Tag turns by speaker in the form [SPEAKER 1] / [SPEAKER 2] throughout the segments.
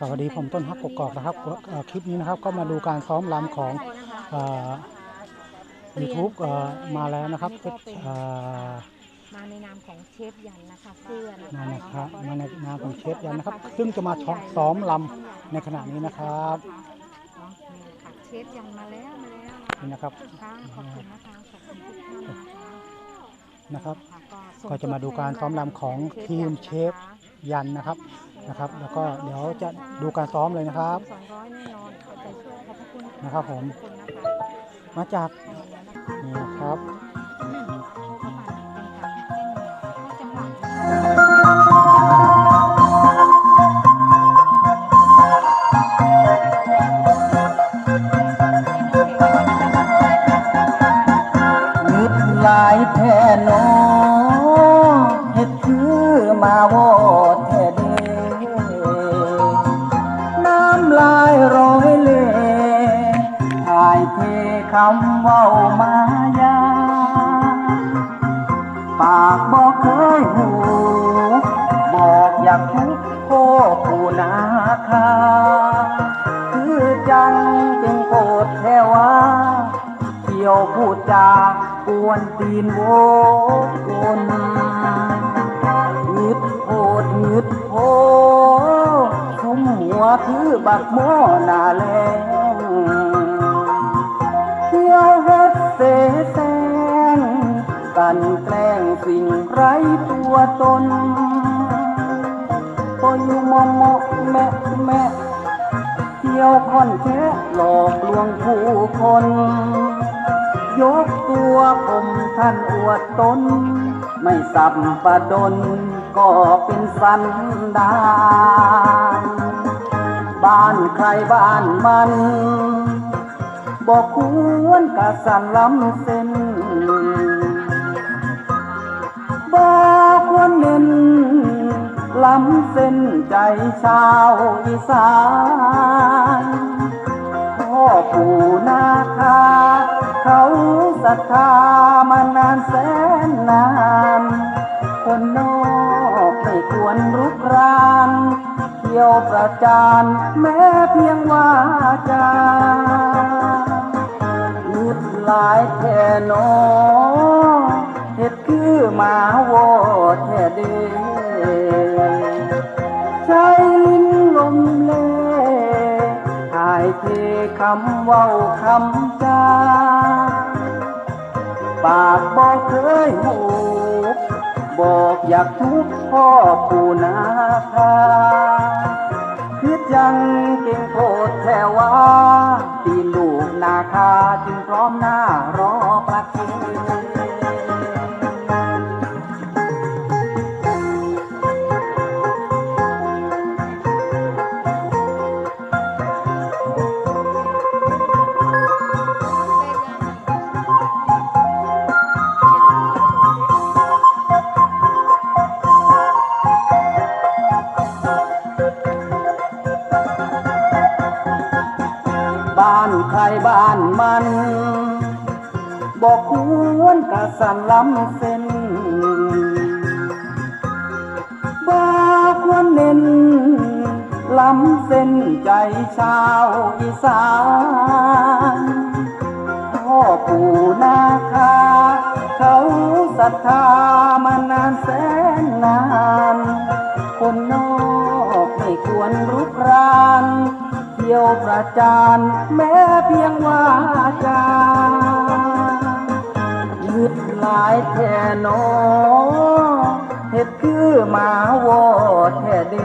[SPEAKER 1] สวัสดีผมต้นฮักกกอกนะครับคลิปนี้นะครับก็มาดูการซ้อมรำของยูทูบมาแล้วนะครับ
[SPEAKER 2] มาในนามของเชฟยันนะคะเสื้อนะค
[SPEAKER 1] รับมาในนามของเชฟยันนะครับ ซึ่งจะมาซ้อมรำในขณะนี้นะครับ
[SPEAKER 2] เชฟยันมาแล้วมาแล้ว
[SPEAKER 1] นี่นะครับ
[SPEAKER 2] ขอบคุณนะคะขอบคุณทุกท่านนะค
[SPEAKER 1] รับ ก็จะมาดูการซ้อมรำของทีมเชฟยันนะครับ นะครับ แล้วก็เดี๋ยวจะดูการซ้อมเลยนะครับ
[SPEAKER 2] นะค
[SPEAKER 1] รับผม มาจากนี่ครับา
[SPEAKER 2] ก
[SPEAKER 3] บอกเคยหู บอกอยากทุกโคผู้นาคา คือจังจึงโกรธแค่ว่าเที่ยวพูดจากวนตีนโวคนงึดโอดงึดโอสมหัวคือบักหม้อนาแลงเที่ยวเฮ็ดเสแส กันแกล้งสิ่งไร้ตัวตนพออยู่มองมอแม่แม่เที่ยวค่อนแค่หลอกลวงผู้คน ยกตัวผมท่านอวดตน ไม่สับประดน ก็เป็นสันดานบ้านใครบ้านมัน บอกควรกะสันล้ำเส้น เน้นล้ำเส้นใจชาวอีสานพ่อปู่นาคา เขาศรัทธามานานแสนนาน คนนอกไม่ควรรุกรานเที่ยวประจานแม้เพียงว่าจาลุดหลายแท่นอเฮ็ดคือห มาโวดแท่เดใช้ลิ้นลมเล่ถ่ายเทคำเว้าคำจาปากบอกเคยหูบอกอยากทุกพ่อปู่นาคาคือจังเก่งโคตรแท้ว่าตีลูกนาคาจึงพร้อมหน้ารอประเคน ใครบ้านมัน บอกควรกะสันล้ำเส้นบอกควรเน้นล้ำเส้นใจชาวอีสานพ่อปู่นาคา เขาศรัทธามานานแสนนาน คนนอกไม่ควรรุกราน ที่ยวประจานแม้เพียงว่าจายึดหลายแท่นอเฮ็ดคือหมาวอดแท่เด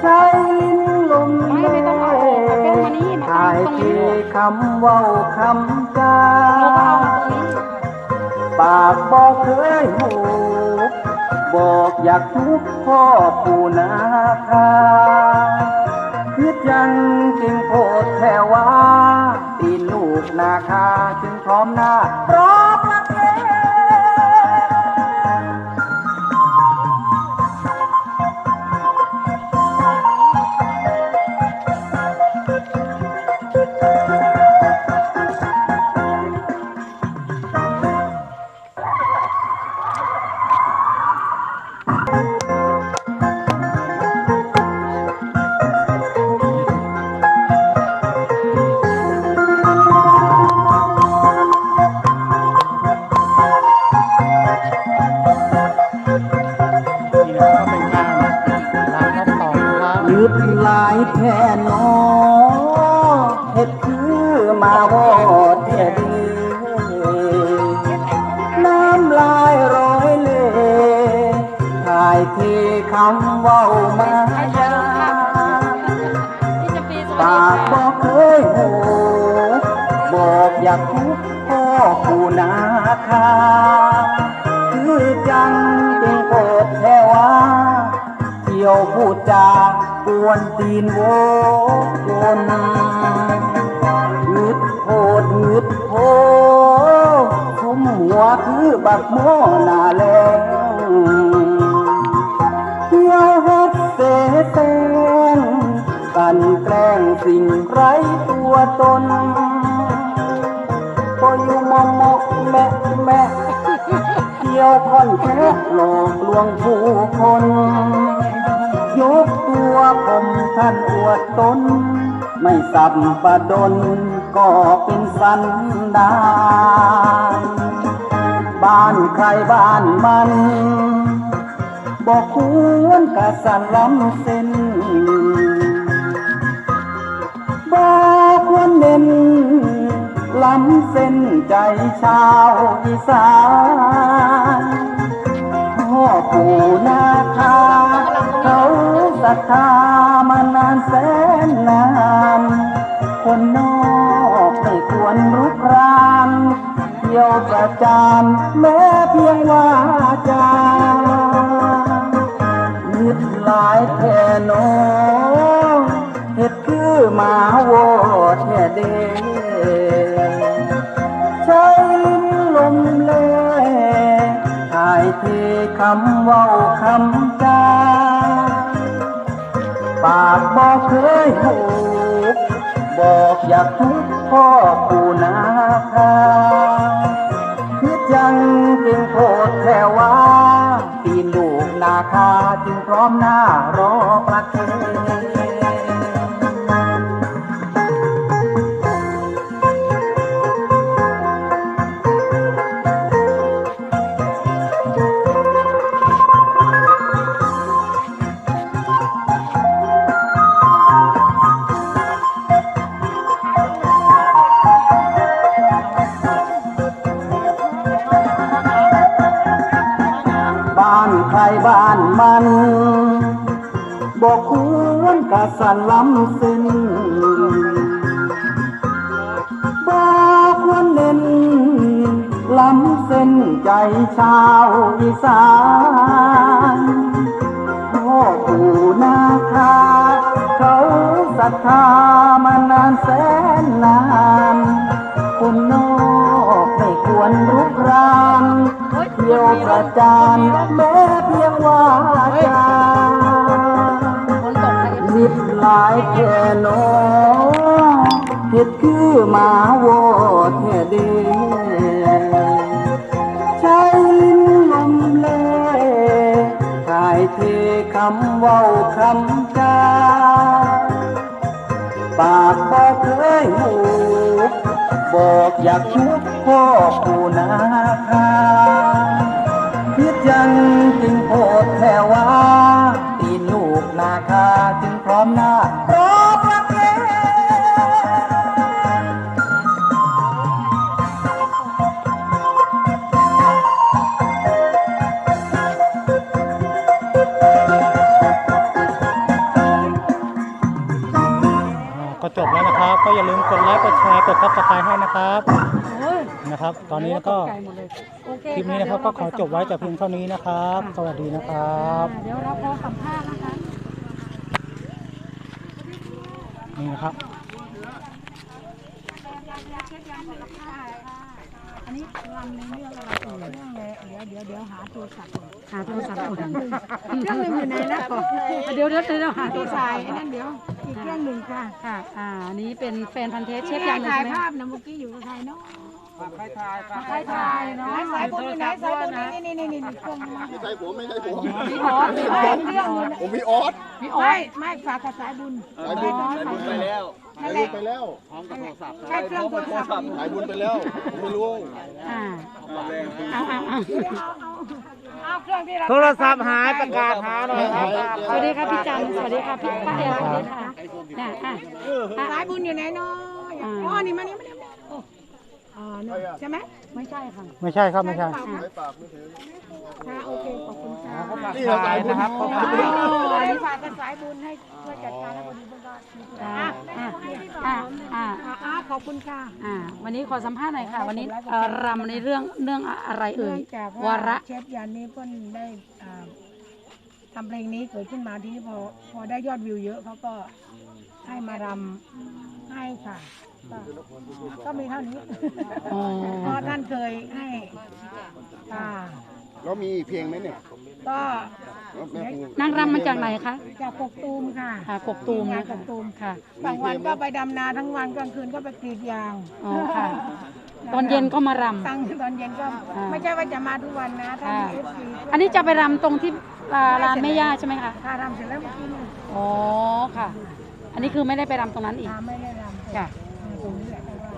[SPEAKER 3] ใช้ลิ้นลม
[SPEAKER 2] ไม่ไม่ต้องเอาออกค่ะเป็นมานี่มา
[SPEAKER 3] ถ่าย
[SPEAKER 2] ตรง
[SPEAKER 3] เท
[SPEAKER 2] นี้
[SPEAKER 3] คำเว้าคำจา
[SPEAKER 2] เราก็เอามาตรงนี้
[SPEAKER 3] ปากบอกเคยหู บอกอยากทุกพ่อปู่นาคาคือจังจึงโพดแค่ว่าตีนลูกนาคาจึงพร้อมหน้าร้อม ฮ็ดคือมาวอดแท่ดีน้ำลายร้อยเลถ่ายเทคำว้ามา
[SPEAKER 2] ให้
[SPEAKER 3] ยา
[SPEAKER 2] ปา
[SPEAKER 3] กบอกเคยหูบอกอยากทุกพ่อผู้นาคาคือจังเป็นโกรธแทว่าเที่ยวพูดจา กวนตีนโววนงึดโพดงึดโพคุมหัวคือบักโมนาแลงเที่ยวเฮ็ดเสแสร้งกันแกล้งสิ่งไร้ตัวตนก็อยู่มอมอแม่แม่เที่ยวค่อนแค่หลอกลวงผู้คน ยกตัวผมท่านอวดตน ไม่สับประดนก็เป็นสันดานบ้านใครบ้านมันบอกควรกะสันล้ำเส้นบอกควรเน้นล้ำเส้นใจชาวอีสาน ปู่นาคาเขาศรัทธามานานแสนนาน คนนอกไม่ควรรุกรานเที่ยวประจานแม้เพียงว่าจานิดหลายแท่นอเฮ็ดคือหมาโวแท่เด เทคำเว้าคำจาปากบอกเคยหูบอกอยากทุกพ่อปู่นาคาคิดยังจึงโพดแค่ว่าตีนลูกนาคาจึงพร้อมหน้ารอประเคน มันบอกควรกะสันล้ำเส้นบอกควรเน้นล้ำเส้นใจชาวอีสานพ่อปู่นาคาเขาศรัทธามานานแสนนานคนนอกไม่ควรรุกราน
[SPEAKER 2] โอ๊ย
[SPEAKER 3] เที่ยวประจานแม้เพียงว่าจา
[SPEAKER 2] ฝนตกค่ะ
[SPEAKER 3] นิดหลายแค่นอเฮ็ดคือมาโวแท้เดใช้ลิ้นลมเลถ่ายเทคำเว้าคำจาปากบอกเคยหู บอกอยากชุบพ่อปู่นาคาพิจยังจึงโพดแค่ว่าตีนลูกนาคาจึงพร้อมหน้ารอม
[SPEAKER 1] อย่าลืมกดไลค์กดแชร์กดซับสไครต์ให้นะครับ
[SPEAKER 2] โอ้ย
[SPEAKER 1] นะครับ ตอนนี้ก็
[SPEAKER 2] ตกใจหมดเลยโอเค
[SPEAKER 1] คลิปนี้นะครับก็ขอจบไว้แต่เพียงเท่านี้นะครับ สวัสดีนะครับ
[SPEAKER 2] เดี๋ยวเราพอสัมภาษณ์นะคะ
[SPEAKER 1] นี่นะครับ
[SPEAKER 2] อันนี้รำในเรื่องอะไรเอ่ยเรื่องอะไรเดี๋ยวเดี๋ยวเดี๋ยวหาโทรศัพท์ก่อนหาโทรศัพท์ก่อนเครื่องหนึ่งอยู่ไหนนะก่อนเดี๋ยวเดี๋ยวเดี๋ยวหาโทรศัพท์
[SPEAKER 4] นั่นเดี๋ยว อีกเครื่องหนึ่งค่ะ
[SPEAKER 2] ค่ะ อ่าอันนี้เป็นแฟนพันธ์เทสเชฟ
[SPEAKER 4] เชฟ
[SPEAKER 2] ยันเลย
[SPEAKER 4] ถ่าย
[SPEAKER 2] ใช่ไหม
[SPEAKER 4] ภาพนะเมื่อกี้อยู่กับใครเนาะ
[SPEAKER 2] ใครถ่ายเนาะสายบุญอยู่ไหนสายบุญนี่นี่นี่นี่นี่เครื่องมา
[SPEAKER 4] ไม่ใช่ผมไม่ใช่ผม
[SPEAKER 2] พี่ออสพี่ออสเรื่องอยู่นะ
[SPEAKER 4] ผมพี่ออส
[SPEAKER 2] พี่ออสไม่ไม่ฝากกับสายบุญ
[SPEAKER 4] สายบุญ
[SPEAKER 2] สายบุญไปแล้ว
[SPEAKER 4] สายบุญไปแล้ว
[SPEAKER 2] ใช้เครื่องโทรศัพท์
[SPEAKER 4] สายบุญไปแล้วผมไม่รู้
[SPEAKER 2] อ่าเอาเอาเอา เอาเครื่องที่เรา
[SPEAKER 5] โทรศัพท์หายประกาศหาหน่อยครับ
[SPEAKER 2] สวัสดีค่ะพี่จันสวัสดีค่ะพี่ป้าแอลสวัสดีค่ะน่ะอะสายบุญอยู่ไหนเนาะอ๋อนี่มานี่มานี่โอ้อ่านี่ใช่ไหมไม่ใช่ค่ะ
[SPEAKER 1] ไม่ใช่ครับไม่ใช่
[SPEAKER 4] ไม่ฝากไม่ถึง
[SPEAKER 2] ค่ะโอเคขอบคุณค่ะ
[SPEAKER 4] นี่เราสายบุญ
[SPEAKER 5] นะครับ
[SPEAKER 2] อ๋ออันนี้ฝากเป็นสายบุญให้ช่วยจัดการให้คนนี้เพื่อนก็มีธุระอะอะอะอะอะอะขอบคุณค่ะ
[SPEAKER 6] อ่าวันนี้ขอสัมภาษณ์หน่อยค่ะ วันนี้เอ่อรำในเรื่องเรื่องอะไรเอ่
[SPEAKER 2] เนื่อยงจาก
[SPEAKER 6] วา
[SPEAKER 2] ว่า
[SPEAKER 6] ระ
[SPEAKER 2] เชฟยันนี่เพิ่นได้อ่าทำเพลงนี้เกิดขึ้นมาทีนี้พอพอได้ยอดวิวเยอะเขาก็ให้มารำให้ค่ะ ก็ก็มีเท่านี้
[SPEAKER 6] อ๋อ
[SPEAKER 2] เพราะท่านเคยให้อ่า
[SPEAKER 4] แล้วมีอีกเพลงไหมเนี่ย
[SPEAKER 2] ก็
[SPEAKER 4] แม่ครู
[SPEAKER 6] นางรำมาจากไหนคะ
[SPEAKER 2] จากกกตูมค่ะ
[SPEAKER 6] อ่ากกตูม
[SPEAKER 2] งา
[SPEAKER 6] นะ
[SPEAKER 2] ก
[SPEAKER 6] คะ
[SPEAKER 2] กตูม
[SPEAKER 6] ค่ะ
[SPEAKER 2] บางวันก็ไปดำนาทั้งวันกลางคืนก็ไปกรีดยาง
[SPEAKER 6] อ๋อค่ะ ตอนเย็นก็มาร
[SPEAKER 2] ตั้งตอนเย็นก็
[SPEAKER 6] อ่า
[SPEAKER 2] ไม่ใช่ว่าจะมาทุกวันนะถ้ามีเอฟซีำ
[SPEAKER 6] อันนี้จะไปรำตรงที่อ่าลานแม่ย่าใช่ไหมคะ
[SPEAKER 2] ถ้ารำเสร็จแล้วเมื่อกี้นี่
[SPEAKER 6] อ๋อค่ะ อันนี้คือไม่ได้ไปรำตรงนั้นอีก
[SPEAKER 2] ทาไม่ได้รำ
[SPEAKER 6] ค่ะ
[SPEAKER 2] ต รงนี้แหละแต่ว่า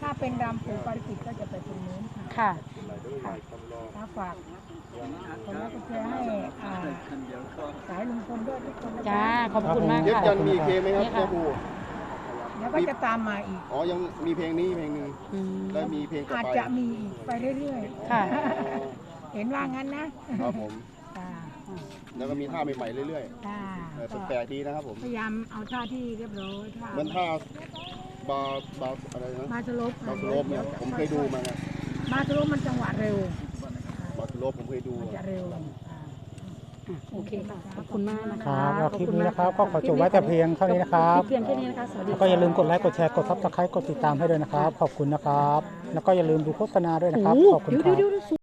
[SPEAKER 2] ถ้าเป็นรำปู่ปาริกิตก็จะไปตรงนู้นค่ะ
[SPEAKER 6] ค่ะ
[SPEAKER 2] ถ้าฝากคนแล้วก็เชื่อให้อ่าสายลุงพลด้วยทุกคนนะ
[SPEAKER 6] จ้า
[SPEAKER 2] คะ
[SPEAKER 6] ขอบคุณมาก
[SPEAKER 4] เย็บ
[SPEAKER 6] ค่ะ
[SPEAKER 4] ยันมีอีกเพลงไหมครับ
[SPEAKER 6] นี่ค่ะ
[SPEAKER 4] แม่ครู
[SPEAKER 2] เดี๋ยวก็จะตามมาอีก
[SPEAKER 4] อ๋อยังมีเพลงนี้เพลงหนึ่ง
[SPEAKER 6] อืม
[SPEAKER 4] แล้วมีเพลงต่อ
[SPEAKER 2] อาจ
[SPEAKER 4] ไป
[SPEAKER 2] จะมีอีกไปเรื่อยๆ
[SPEAKER 6] ค่ะ
[SPEAKER 2] เห็นว่างั้นนะครับ
[SPEAKER 4] ผม
[SPEAKER 2] จ้า
[SPEAKER 4] แล้วก็มีท่าใหม่ๆเรื่อย
[SPEAKER 2] จ้า
[SPEAKER 4] ๆเออ
[SPEAKER 2] ก็
[SPEAKER 4] แปลกๆดีนะครับผม
[SPEAKER 2] พยายามเอาท่าที่เรียบร้อยท่า
[SPEAKER 4] เหมือนท่า บาร์บาร์อะไรนะ
[SPEAKER 2] มาสโลป
[SPEAKER 4] บาร์สโลปเนี่ยผมเคยดูมาไง
[SPEAKER 2] มาสโลปมันจังหวะเร็ว
[SPEAKER 4] บาร์สโลปผมเคยดู
[SPEAKER 2] มันจะเร็วอ่า
[SPEAKER 6] โอเคค่ะ ขอบคุณมากนะ
[SPEAKER 1] ค
[SPEAKER 6] คะ
[SPEAKER 1] รับแล้วคลิป
[SPEAKER 6] ขอบณ
[SPEAKER 1] นี้
[SPEAKER 6] มาก
[SPEAKER 1] นะครับ ก็ขอจบไว้แต่เพียงเท่านี้นะครับ
[SPEAKER 6] เพียงแค่นี้นะคะสวัสดี
[SPEAKER 1] แล้วก็อย่าลืมกดไลค์ กดแชร์ กดซับสไครต์กดติดตามให้ด้วยนะครับ ขอบคุณนะครับ แล้วก็อย่าลืมดูโฆษณาด้วยนะครับ ขอบคุณครับ